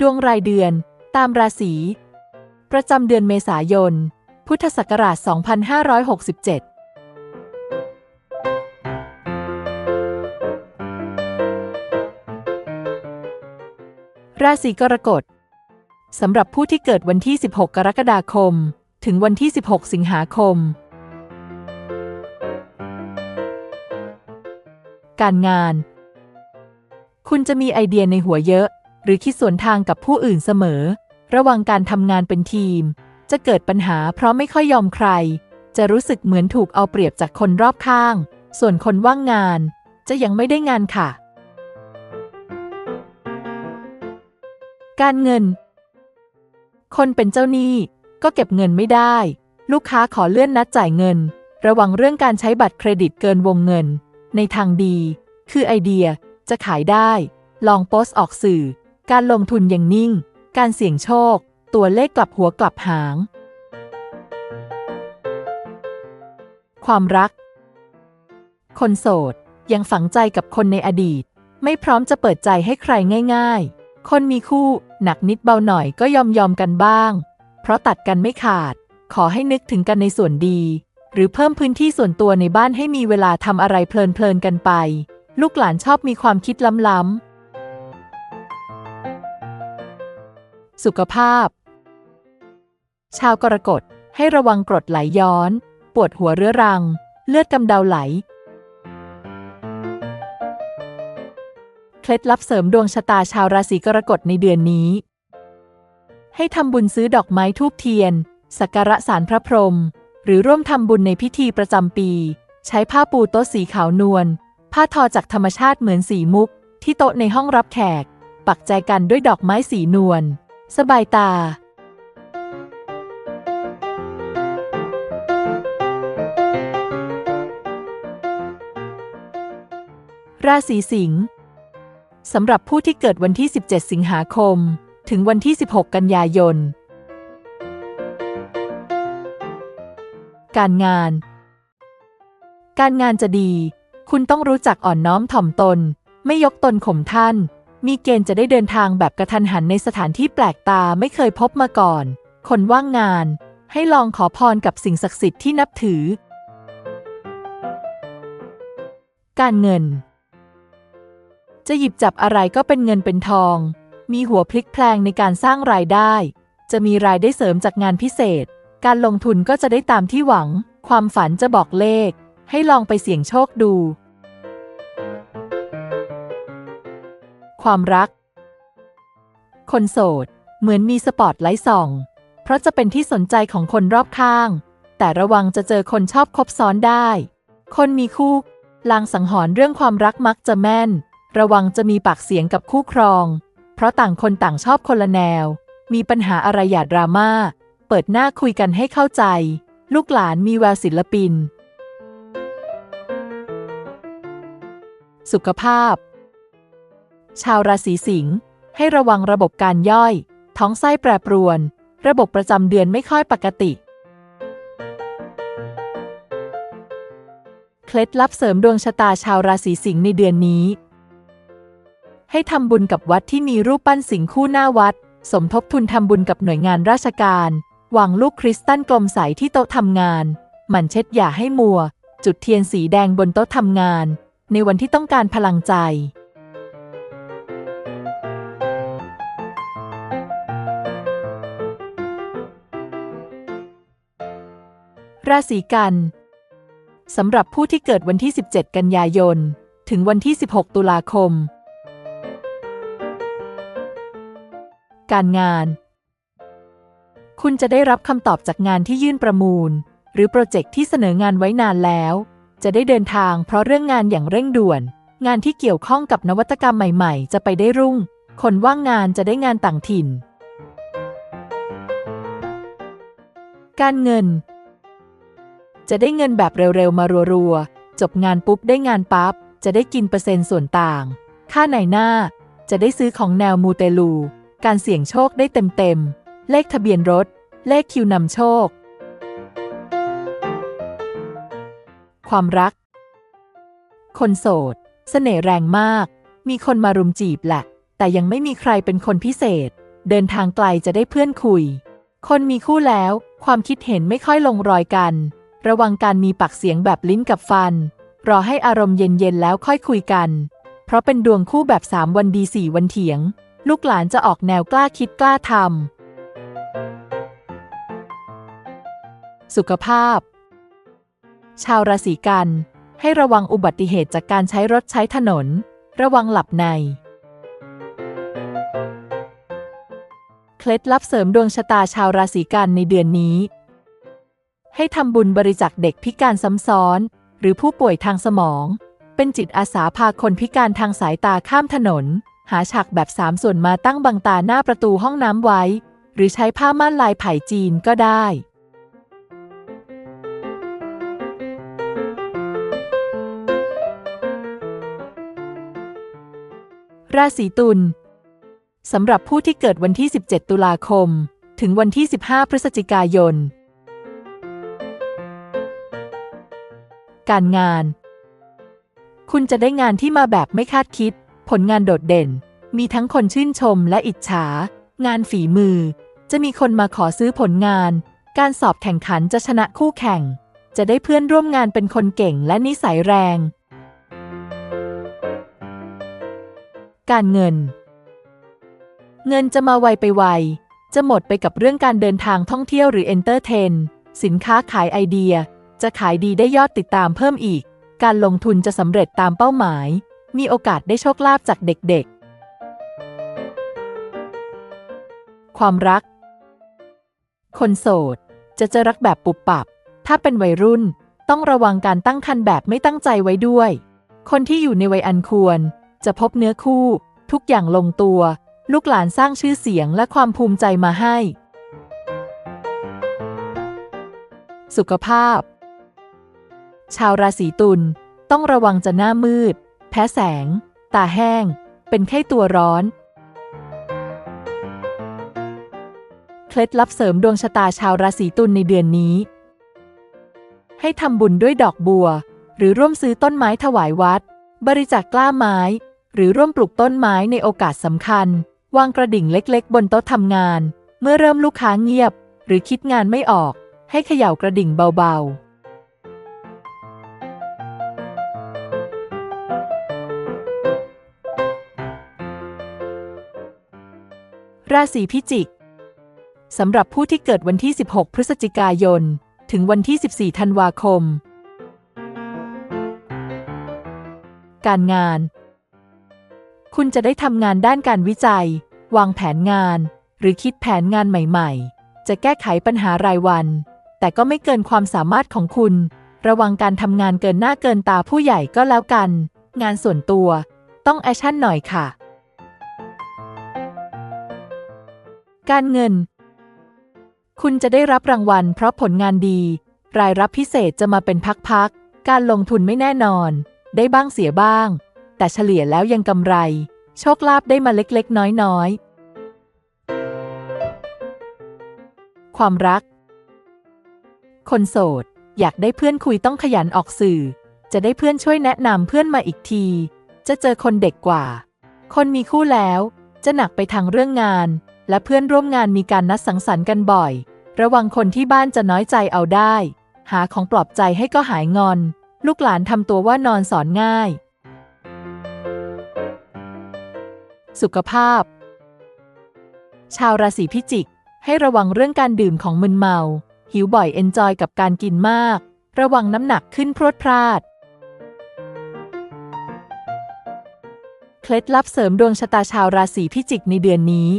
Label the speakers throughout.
Speaker 1: ดวงรายเดือน ตามราศี ประจำเดือนเมษายน พุทธศักราช 2567ราศีกรกฎสำหรับผู้ที่เกิดวันที่ 16 กรกฎาคม ถึงวันที่ 16 สิงหาคม การงาน คุณจะมีไอเดียในหัวเยอะ หรือคิดสวนทางกับผู้อื่นเสมอ ระวังการทำงานเป็นทีม จะเกิดปัญหาเพราะไม่ค่อยยอมใคร จะรู้สึกเหมือนถูกเอาเปรียบจากคนรอบข้าง ส่วนคนว่างงาน จะยังไม่ได้งานค่ะ การเงิน คนเป็นเจ้าหนี้ก็เก็บเงินไม่ได้ ลูกค้าขอเลื่อนนัดจ่ายเงิน ระวังเรื่องการใช้บัตรเครดิตเกินวงเงิน ในทางดี คือไอเดียจะขายได้ ลองโพสต์ออกสื่อ การลงทุนอย่างนิ่ง การเสี่ยงโชค ตัวเลขกลับหัวกลับหาง ความรัก คนโสด ยังฝังใจกับคนในอดีต ไม่พร้อมจะเปิดใจให้ใครง่าย ๆ คนมีคู่หนักนิดเบาหน่อยก็ยอมยอมกันบ้าง เพราะตัดกันไม่ขาด ขอให้นึกถึงกันในส่วนดี หรือเพิ่มพื้นที่ส่วนตัวในบ้านให้มีเวลาทำอะไรเพลินๆกันไป ลูกหลานชอบมีความคิดล้ำๆ สุขภาพ ชาวกรกฎให้ระวังกรดไหลย้อน ปวดหัวเรื้อรัง เลือดกำเดาไหล เคล็ดลับเสริมดวงชะตาชาวราศีกรกฎในเดือนนี้ ให้ทำบุญซื้อดอกไม้ทูบเทียน สักการะสารพระพรหมหรือร่วมทำบุญในพิธีประจำปี ใช้ผ้าปูโต๊ะสีขาวนวล ผ้าทอจากธรรมชาติเหมือนสีมุก ที่โต๊ะในห้องรับแขก ปักใจกันด้วยดอกไม้สีนวล สบายตา ราศีสิงห์สำหรับผู้ที่เกิดวันที่ 17 สิงหาคม ถึงวันที่ 16 กันยายน การงาน การงานจะดี คุณต้องรู้จักอ่อนน้อมถ่อมตน ไม่ยกตนข่มท่าน มีเกณฑ์จะได้เดินทางแบบกระทันหันในสถานที่แปลกตาไม่เคยพบมาก่อน คนว่างงาน ให้ลองขอพรกับสิ่งศักดิ์สิทธิ์ที่นับถือ การเงิน จะหยิบจับอะไรก็เป็นเงินเป็นทอง มีหัวพลิกแพลงในการสร้างรายได้ จะมีรายได้เสริมจากงานพิเศษ การลงทุนก็จะได้ตามที่หวัง ความฝันจะบอกเลข ให้ลองไปเสี่ยงโชคดู ความรัก คนโสด เหมือนมีสปอตไลท์ส่อง เพราะจะเป็นที่สนใจของคนรอบข้าง แต่ระวังจะเจอคนชอบคบซ้อนได้ คนมีคู่ลางสังหรณ์เรื่องความรักมักจะแม่น ระวังจะมีปากเสียงกับคู่ครอง เพราะต่างคนต่างชอบคนละแนว มีปัญหาอะไรอย่าดราม่า เปิดหน้าคุยกันให้เข้าใจ ลูกหลานมีแววศิลปิน สุขภาพ ชาวราศีสิงห์ให้ระวังระบบการย่อย ท้องไส้แปรปรวน ระบบประจำเดือนไม่ค่อยปกติ เคล็ดลับเสริมดวงชะตาชาวราศีสิงห์ในเดือนนี้ ให้ทำบุญกับวัดที่มีรูปปั้นสิงห์คู่หน้าวัด สมทบทุนทำบุญกับหน่วยงานราชการวางลูกคริสตัลกลมใสที่โต๊ะทำงาน หมั่นเช็ดอย่าให้มัว จุดเทียนสีแดงบนโต๊ะทำงาน ในวันที่ต้องการพลังใจ ราศีกัน สำหรับผู้ที่เกิดวันที่ 17 กันยายน ถึงวันที่ 16 ตุลาคม การงาน คุณจะได้รับคำตอบจากงานที่ยื่นประมูล หรือโปรเจกต์ที่เสนองานไว้นานแล้ว จะได้เดินทางเพราะเรื่องงานอย่างเร่งด่วน งานที่เกี่ยวข้องกับนวัตกรรมใหม่ๆ จะไปได้รุ่ง คนว่างงานจะได้งานต่างถิ่น การเงิน จะได้เงินแบบเร็วๆ มารัวๆ จบงานปุ๊บได้งานปั๊บ จะได้กินเปอร์เซ็นต์ส่วนต่าง ค่าไหนหน้า จะได้ซื้อของแนวมูเตลู การเสี่ยงโชคได้เต็มๆ เลขทะเบียนรถ เลขคิวนำโชค ความรัก คนโสด เสน่ห์แรงมาก มีคนมารุมจีบแหละ แต่ยังไม่มีใครเป็นคนพิเศษ เดินทางไกลจะได้เพื่อนคุย คนมีคู่แล้ว ความคิดเห็นไม่ค่อยลงรอยกัน ระวังการมีปากเสียงแบบลิ้นกับฟัน รอให้อารมณ์เย็นๆแล้วค่อยคุยกัน เพราะเป็นดวงคู่แบบสามวันดีสี่วันเถียง ลูกหลานจะออกแนวกล้าคิดกล้าทำสุขภาพ ชาวราศีกัน ให้ระวังอุบัติเหตุจากการใช้รถใช้ถนน ระวังหลับในเคล็ดลับเสริมดวงชะตาชาวราศีกันในเดือนนี้ ให้ทำบุญบริจาคเด็กพิการซ้ำซ้อน หรือผู้ป่วยทางสมอง เป็นจิตอาสาพาคนพิการทางสายตาข้ามถนน หาฉากแบบสามส่วนมาตั้งบังตาหน้าประตูห้องน้ำไว้ หรือใช้ผ้าม่านลายไผ่จีนก็ได้ราศีตุลสำหรับผู้ที่เกิดวันที่ 17 ตุลาคม ถึงวันที่ 15 พฤศจิกายน การงาน คุณจะได้งานที่มาแบบไม่คาดคิด ผลงานโดดเด่น มีทั้งคนชื่นชมและอิจฉา งานฝีมือ จะมีคนมาขอซื้อผลงาน การสอบแข่งขันจะชนะคู่แข่ง จะได้เพื่อนร่วมงานเป็นคนเก่งและนิสัยแรง การเงิน เงินจะมาไวไปไว จะหมดไปกับเรื่องการเดินทางท่องเที่ยวหรือเอนเตอร์เทน สินค้าขายไอเดีย จะขายดีได้ยอดติดตามเพิ่มอีก การลงทุนจะสำเร็จตามเป้าหมาย มีโอกาสได้โชคลาภจากเด็กๆ ความรัก คนโสด จะเจอรักแบบปุบปับ ถ้าเป็นวัยรุ่นต้องระวังการตั้งครรภ์แบบไม่ตั้งใจไว้ด้วย คนที่อยู่ในวัยอันควร จะพบเนื้อคู่ ทุกอย่างลงตัว ลูกหลานสร้างชื่อเสียงและความภูมิใจมาให้ สุขภาพ ชาวราศีตุลต้องระวังจะหน้ามืด แพ้แสง ตาแห้ง เป็นไข้ตัวร้อน เคล็ดลับเสริมดวงชะตาชาวราศีตุลในเดือนนี้ ให้ทำบุญด้วยดอกบัว หรือร่วมซื้อต้นไม้ถวายวัด บริจาคกล้าไม้ หรือร่วมปลูกต้นไม้ในโอกาสสำคัญ วางกระดิ่งเล็กๆ บนโต๊ะทำงาน เมื่อเริ่มลูกค้าเงียบ หรือคิดงานไม่ออก ให้เขย่ากระดิ่งเบาๆ ราศีพิจิก สำหรับผู้ที่เกิดวันที่ 16 พฤศจิกายน ถึงวันที่ 14 ธันวาคม การงาน คุณจะได้ทำงานด้านการวิจัย วางแผนงาน หรือคิดแผนงานใหม่ๆ จะแก้ไขปัญหารายวัน แต่ก็ไม่เกินความสามารถของคุณ ระวังการทำงานเกินหน้าเกินตาผู้ใหญ่ก็แล้วกัน งานส่วนตัว ต้องแอคชั่นหน่อยค่ะ การเงิน คุณจะได้รับรางวัลเพราะผลงานดี รายรับพิเศษจะมาเป็นพักๆ การลงทุนไม่แน่นอน ได้บ้างเสียบ้าง แต่เฉลี่ยแล้วยังกำไร โชคลาภได้มาเล็กๆ น้อยๆ ความรัก คนโสด อยากได้เพื่อนคุยต้องขยันออกสื่อ จะได้เพื่อนช่วยแนะนำเพื่อนมาอีกที จะเจอคนเด็กกว่า คนมีคู่แล้ว จะหนักไปทางเรื่องงาน และเพื่อนร่วมงานมีการนัดสังสรรค์กันบ่อย ระวังคนที่บ้านจะน้อยใจเอาได้ หาของปลอบใจให้ก็หายงอน ลูกหลานทำตัวว่านอนสอนง่าย สุขภาพ ชาวราศีพิจิก ให้ระวังเรื่องการดื่มของมึนเมา หิวบ่อยเอนจอยกับการกินมาก ระวังน้ำหนักขึ้นพรวดพลาดเคล็ดลับเสริมดวงชะตาชาวราศีพิจิกในเดือนนี้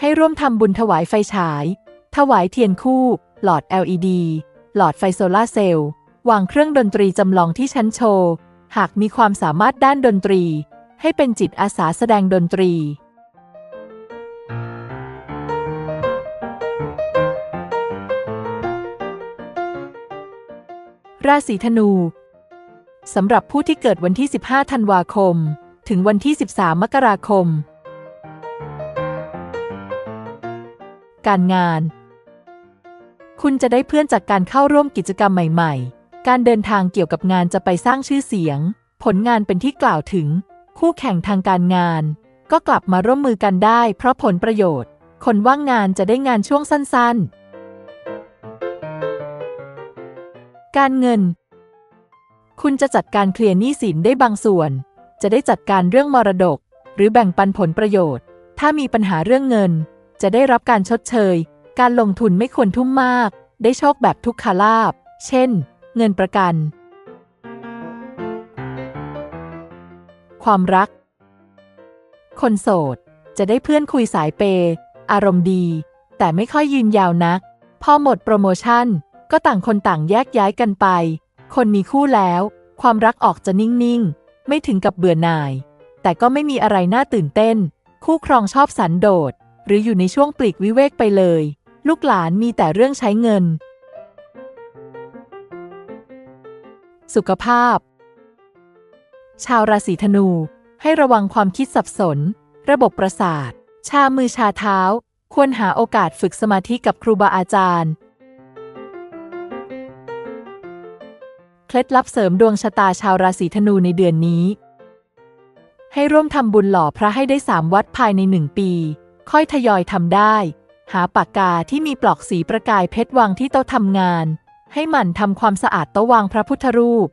Speaker 1: ให้ร่วมทำบุญถวายไฟฉาย ถวายเทียนคู่ หลอด LED หลอดไฟโซลาเซลล์ วางเครื่องดนตรีจำลองที่ชั้นโชว์ หากมีความสามารถด้านดนตรี ให้เป็นจิตอาสาแสดงดนตรีราศีธนู สำหรับผู้ที่เกิดวันที่ 15 ธันวาคม ถึงวันที่ 13 มกราคม การงาน คุณจะได้เพื่อนจากการเข้าร่วมกิจกรรมใหม่ ๆ การเดินทางเกี่ยวกับงานจะไปสร้างชื่อเสียง ผลงานเป็นที่กล่าวถึง คู่แข่งทางการงาน ก็กลับมาร่วมมือกันได้ เพราะผลประโยชน์ คนว่างงานจะได้งานช่วงสั้น ๆ การเงิน คุณจะจัดการเคลียร์หนี้สินได้บางส่วน จะได้จัดการเรื่องมรดก หรือแบ่งปันผลประโยชน์ ถ้ามีปัญหาเรื่องเงิน จะได้รับการชดเชย การลงทุนไม่ควรทุ่มมาก ได้โชคแบบทุกขลาบ เช่น เงินประกัน ความรัก คนโสด จะได้เพื่อนคุยสายเปย์อารมณ์ดี แต่ไม่ค่อยยืนยาวนัก พอหมดโปรโมชั่น ก็ต่างคนต่างแยกย้ายกันไป คนมีคู่แล้ว ความรักออกจะนิ่ง ๆ ไม่ถึงกับเบื่อหน่าย แต่ก็ไม่มีอะไรน่าตื่นเต้น คู่ครองชอบสันโดษ หรืออยู่ในช่วงปลีกวิเวกไปเลย ลูกหลานมีแต่เรื่องใช้เงิน สุขภาพ ชาวราศีธนู ให้ระวังความคิดสับสน ระบบประสาท ชามือชาเท้า ควรหาโอกาสฝึกสมาธิกับครูบาอาจารย์ เคล็ดลับเสริมดวงชะตาชาวราศีธนูในเดือนนี้ให้ร่วมทำบุญหล่อพระให้ได้สามวัดภายในหนึ่งปี ค่อยทยอยทำได้ หาปากกาที่มีปลอกสีประกายเพชรวางที่โต๊ะทำงาน ให้หมั่นทำความสะอาดโต๊ะวางพระพุทธรูป